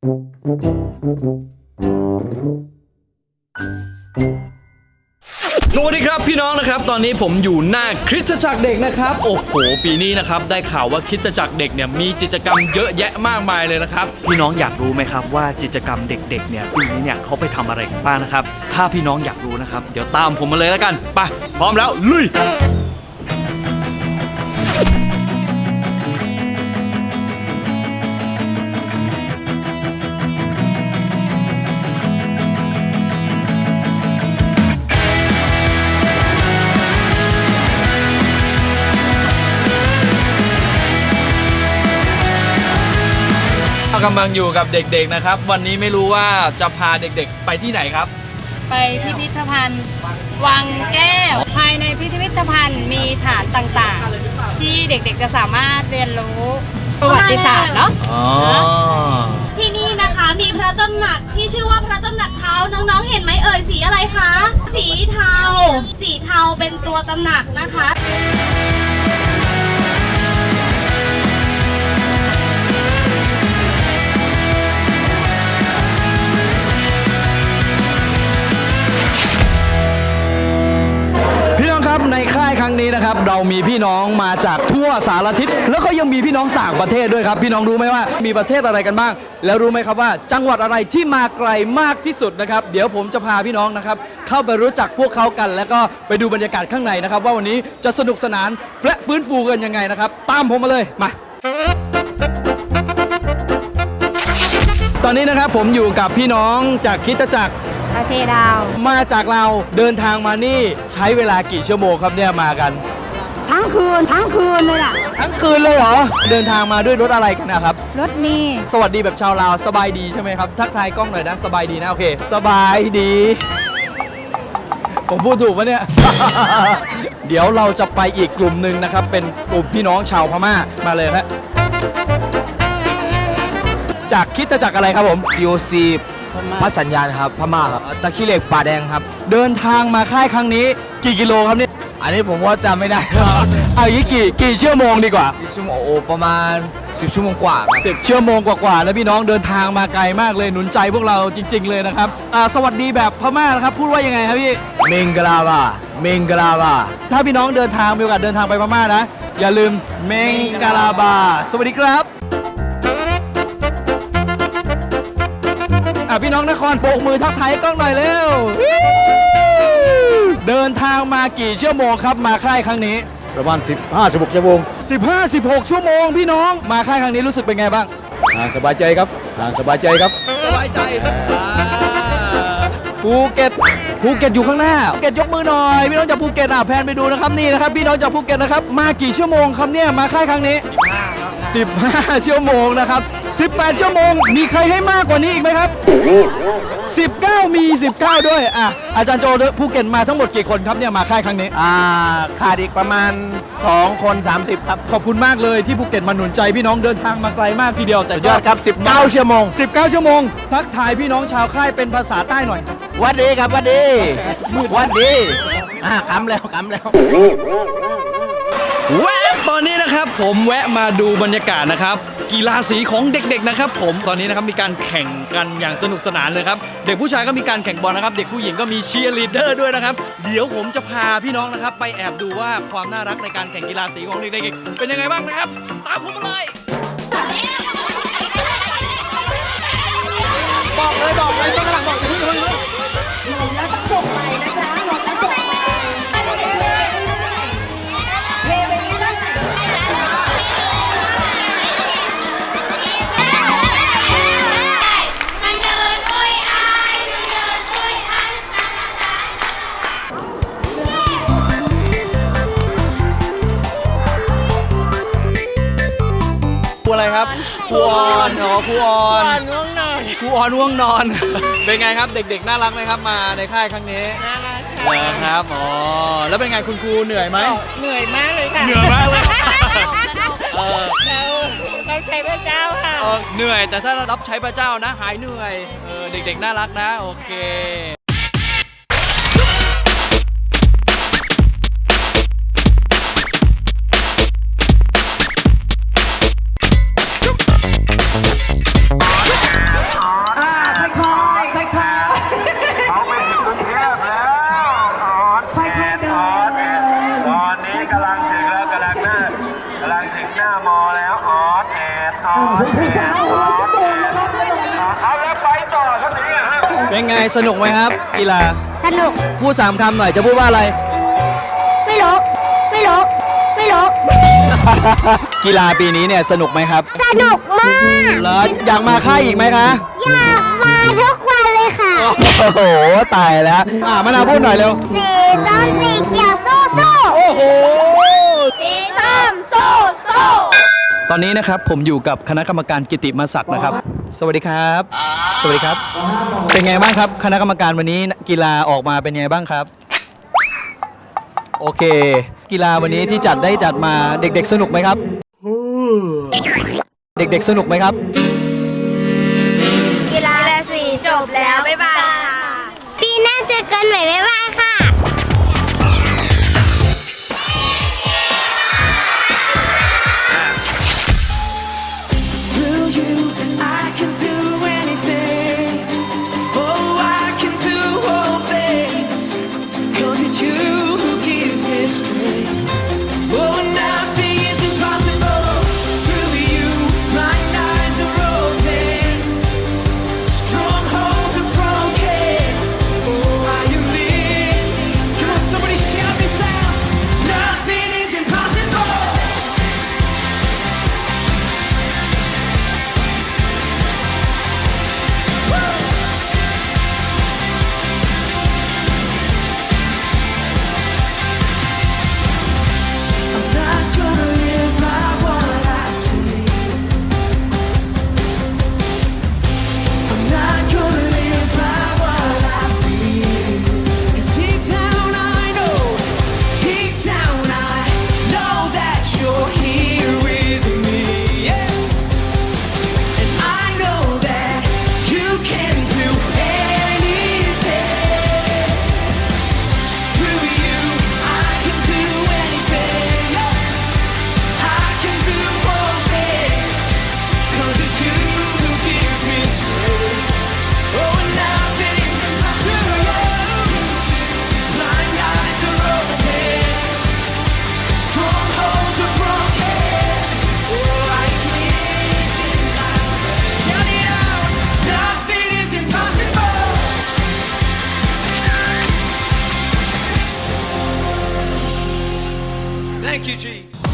สวัสดีครับพี่น้องนะครับ ตอนนี้ผมอยู่หน้าคริสตจักรเด็กนะครับ โอ้โหปีนี้นะครับได้ข่าวว่าคริสตจักรเด็กเนี่ยมีกิจกรรมเยอะแยะมากมายเลยนะครับ พี่น้องอยากรู้ไหมครับว่ากิจกรรมเด็กๆเนี่ยปีนี้เนี่ยเขาไปทำอะไรกันบ้างนะครับ ถ้าพี่น้องอยากรู้นะครับ เดี๋ยวตามผมมาเลยแล้วกันไปพร้อมแล้วลุย กำลังอยู่กับเด็กๆนะครับ วันนี้ไม่รู้ว่าจะพาเด็กๆไปที่ไหนครับ ไปพิพิธภัณฑ์วังแก้ว ภายในพิพิธภัณฑ์มีฐานต่างๆ ที่เด็กๆจะสามารถเรียนรู้ประวัติศาสตร์เนาะอ๋อที่นี่นะคะมีพระตำหนักที่ชื่อว่าพระตำหนักเทาน้องๆ เห็นไหมเอ่ยสีอะไรคะ สีเทา สีเทาเป็นตัวตำหนักนะคะ ในค่ายครั้งนี้นะครับ เรามีพี่น้องมาจากทั่วสารทิศแล้วก็ยังมีพี่น้องต่างประเทศด้วยครับ พี่น้องรู้ไหมว่ามีประเทศอะไรกันบ้าง แล้วรู้ไหมครับว่า จังหวัดอะไรที่มาไกลมากที่สุดนะครับ เดี๋ยวผมจะพาพี่น้องนะครับ เข้าไปรู้จักพวกเขากัน แล้วก็ไปดูบรรยากาศข้างในนะครับ ว่าวันนี้จะสนุกสนานและฟื้นฟูกันยังไงนะครับ ตามผมมาเลยมาตอนนี้นะครับผมอยู่กับพี่น้องจากคิดจักร ประเทศดาว มาจากเราเดินทางมานี่ใช้เวลากี่ชั่วโมงครับเนี่ยมากัน ทั้งคืนทั้งคืนเลยล่ะ ทั้งคืนเลยเหรอ เดินทางมาด้วยรถอะไรกันนะครับ รถมีสวัสดีแบบชาวลาวสบายดีใช่ไหมครับ ทักทายกล้องหน่อยนะสบายดีนะ โอเค สบายดี ผมพูดถูกปะเนี่ย เดี๋ยวเราจะไปอีกกลุ่มหนึ่งนะครับ เป็นกลุ่มพี่น้องชาวพม่ามาเลยครับจากคริดจักรอะไรครับผม COC พัดสัญญาณครับพม่าครับตะขี้เหล็กป่าแดงครับ เดินทางมาค่ายครั้งนี้ กี่กิโลครับเนี่ยอันนี้ผมว่าจำไม่ได้ครับเอาอย่างนี้กี่กี่ชั่วโมงดีกว่าชั่วโมงโอ้ประมาณ 10 ชั่วโมงกว่าครับสิบชั่วโมงกว่าๆแล้วพี่น้องเดินทางมาไกลมากเลยหนุนใจพวกเราจริง ๆ เลยนะครับอ่าสวัสดีแบบพม่านะครับพูดว่ายังไงครับพี่เมงกลาบาเมงกลาบาถ้าพี่น้องเดินทางมีโอกาสเดินทางไปพม่านะ อย่าลืมเมงกาลาบา สวัสดีครับ อะพี่น้องนครโบกมือทักทายกล้องหน่อยเร็ว เดินทางมากี่ชั่วโมงครับมาค่ายครั้งนี้ ประมาณ 15 16ชั่วโมง15 16 ชั่วโมงพี่น้องมาค่ายครั้งนี้รู้สึกเป็นไงบ้างอ่าสบายใจครับอ่าสบายใจครับสบายใจครับภูเก็ตภูเก็ตอยู่ข้างหน้าภูเก็ตยกมือหน่อยพี่น้องจากภูเก็ตอะแพนไปดูนะครับนี่นะครับพี่น้องจากภูเก็ตนะครับมากี่ชั่วโมงครับเนี่ยมาค่ายครั้งนี้ 15 ชั่วโมงนะครับ 18 ชั่วโมง มีใครให้มากกว่านี้อีกไหมครับ 19 มี 19 ด้วย อะ อาจารย์โจภูเก็ตมาทั้งหมดกี่คนครับเนี่ยมาค่ายครั้งนี้ อ่าขาดอีกประมาณ 2 คน 30 ครับ ขอบคุณมากเลยที่ภูเก็ตมาหนุนใจพี่น้องเดินทางมาไกลมากทีเดียวแต่ยอดครับ 19 ชั่วโมง 19 ชั่วโมง ทักทายพี่น้องชาวค่ายเป็นภาษาใต้หน่อยวัดดีครับวัดดีวัดดีอ่าคำแล้วคำแล้วแวะตอนนี้ นะครับผมแวะมาดูบรรยากาศนะครับ กีฬาสีของเด็กๆนะครับผมตอนนี้นะครับมีการแข่งกันอย่างสนุกสนานเลยครับเด็กผู้ชายก็มีการแข่งบอลนะครับ เด็กผู้หญิงก็มีเชียร์ลีดเดอร์ด้วยนะครับ เดี๋ยวผมจะพาพี่น้องนะครับ ไปแอบดูว่าความน่ารักในการแข่งกีฬาสีของเด็กๆเป็นยังไงบ้างนะครับ ตามผมมาเลย ครับครูออนอ๋อครูออนครูออนง่วงนอนครูออนง่วงนอน เป็นไงครับเด็กๆ น่ารักไหมครับมาในค่ายครั้งนี้น่ารักครับอ๋อแล้วเป็นไงคุณครูเหนื่อยไหม เหนื่อยมากเลยค่ะเหนื่อยมากเลย เออ เราเราใช้พระเจ้าค่ะ เออเหนื่อยแต่ถ้ารับใช้พระเจ้านะ หายเหนื่อยเออเด็กๆ น่ารักนะ โอเค เป็นไงสนุกไหมครับ กีฬา สนุก พูดสามคำหน่อยจะพูดว่าอะไร ไม่รู้ ไม่รู้ ไม่รู้ กีฬาปีนี้เนี่ยสนุกไหมครับ สนุกมากแล้วอยากมาค่ายอีกไหมคะอยากมาทุกวันเลยค่ะ โอ้โหตายแล้วอ่ามะนาวพูดหน่อยเร็วสีส้มสีเขียวสู้สู้โอ้โหสีส้มสู้สู้ตอนนี้นะครับผมอยู่กับคณะกรรมการกิติมศักดิ์นะครับ สวัสดีครับ สวัสดีครับ เป็นไงบ้างครับ คณะกรรมการวันนี้กีฬาออกมาเป็นไงบ้างครับ โอเค กีฬาวันนี้ที่จัดได้จัดมาเด็กๆ สนุกไหมครับ เด็กๆ สนุกไหมครับ กีฬาสีจบแล้ว บ๊ายบายค่ะปีหน้าเจอกันใหม่บ๊ายบายค่ะ you, Jesus.